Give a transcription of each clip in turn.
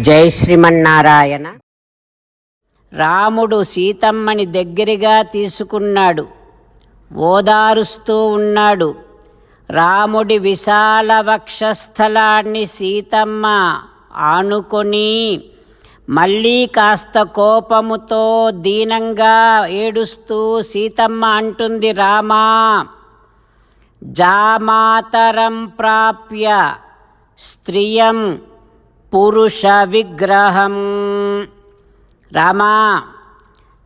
జై శ్రీమన్నారాయణ. రాముడు సీతమ్మని దగ్గరగా తీసుకున్నాడు. ఓదారుస్తూ ఉన్నాడు. రాముడి విశాల వక్షస్థలాన్ని సీతమ్మ ఆనుకొని మళ్ళీ కాస్త కోపముతో దీనంగా ఏడుస్తూ సీతమ్మ అంటుంది రామా జామాతరం ప్రాప్య స్త్రియం పురుష విగ్రహం. రామా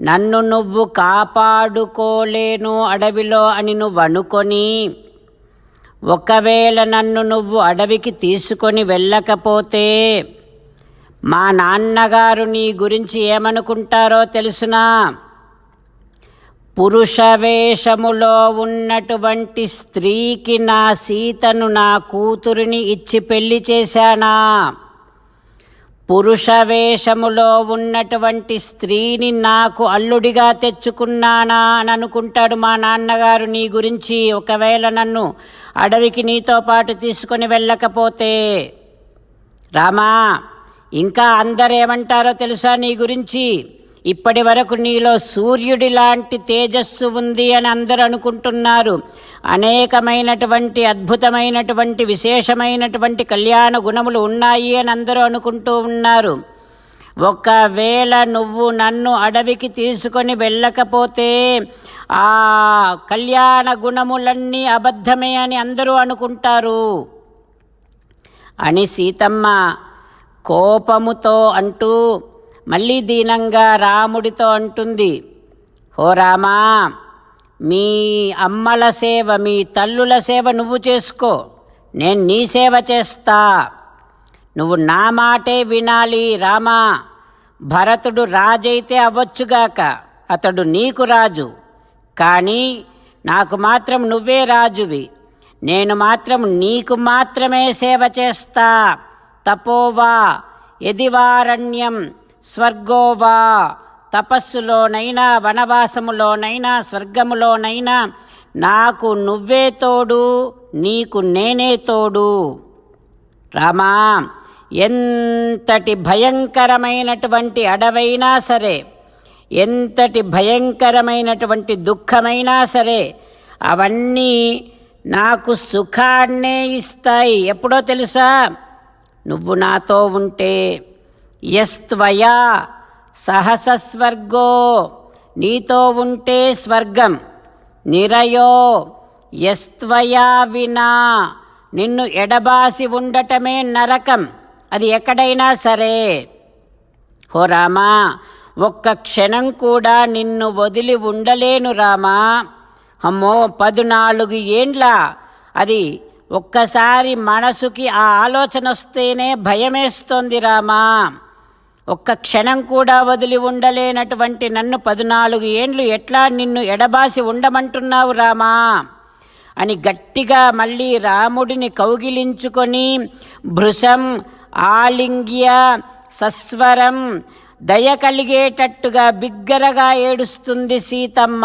నన్ను నువ్వు కాపాడుకోలేను అడవిలో అని నువ్వు అనుకొని ఒకవేళ నన్ను నువ్వు అడవికి తీసుకొని వెళ్ళకపోతే మా నాన్నగారు నీ గురించి ఏమనుకుంటారో తెలుసునా? పురుష వేషములో ఉన్నటువంటి స్త్రీకి నా సీతను నా కూతురిని ఇచ్చి పెళ్ళి చేశానా? పురుష వేషములో ఉన్నటువంటి స్త్రీని నాకు అల్లుడిగా తెచ్చుకున్నానా అని అనుకుంటాడు మా నాన్నగారు నీ గురించి. ఒకవేళ నన్ను అడవికి నీతో పాటు తీసుకొని వెళ్ళకపోతే. రామా ఇంకా అందరేమంటారో తెలుసా నీ గురించి? ఇప్పటి వరకు నీలో సూర్యుడి లాంటి తేజస్సు ఉంది అని అందరూ అనుకుంటున్నారు. అనేకమైనటువంటి అద్భుతమైనటువంటి విశేషమైనటువంటి కళ్యాణ గుణములు ఉన్నాయి అని అందరూ అనుకుంటూ ఉన్నారు. ఒకవేళ నువ్వు నన్ను అడవికి తీసుకొని వెళ్ళకపోతే ఆ కళ్యాణ గుణములన్నీ అబద్ధమే అని అందరూ అనుకుంటారు. అని సీతమ్మ కోపముతో అంటూ మళ్ళీ దీనంగా రాముడితో అంటుంది ఓ రామా మీ అమ్మల సేవ మీ తల్లుల సేవ నువ్వు చేసుకో నేను నీ సేవ చేస్తా. నువ్వు నా మాటే వినాలి రామా భరతుడు రాజైతే అవ్వచ్చుగాక అతడు నీకు రాజు. కానీ నాకు మాత్రం నువ్వే రాజువి. నేను మాత్రం నీకు మాత్రమే సేవ చేస్తా. తపోవా ఎదివారణ్యం స్వర్గోవా తపస్సులోనైనా వనవాసములోనైనా స్వర్గములోనైనా నాకు నువ్వే తోడు నీకు నేనే తోడు. రామా ఎంతటి భయంకరమైనటువంటి అడవైనా సరే ఎంతటి భయంకరమైనటువంటి దుఃఖమైనా సరే అవన్నీ నాకు సుఖాన్నే ఇస్తాయి. ఎప్పుడో తెలుసా? నువ్వు నాతో ఉంటే యస్త్వయా సహసస్వర్గో నీతో ఉంటే స్వర్గం. నిరయో యస్త్వయా వినా నిన్ను ఎడబాసి ఉండటమే నరకం. అది ఎక్కడైనా సరే. హో రామా ఒక్క క్షణం కూడా నిన్ను వదిలి ఉండలేను రామా. అమ్మో పదునాలుగు ఏండ్ల? అది ఒక్కసారి మనసుకి ఆ ఆలోచన వస్తేనే భయమేస్తోంది రామా. ఒక్క క్షణం కూడా వదిలి ఉండలేనటువంటి నన్ను పద్నాలుగు ఏండ్లు ఎట్లా నిన్ను ఎడబాసి ఉండమంటున్నావు రామా? అని గట్టిగా మళ్ళీ రాముడిని కౌగిలించుకొని భృశం ఆలింగ్య సస్వరం దయ కలిగేటట్టుగా బిగ్గరగా ఏడుస్తుంది సీతమ్మ.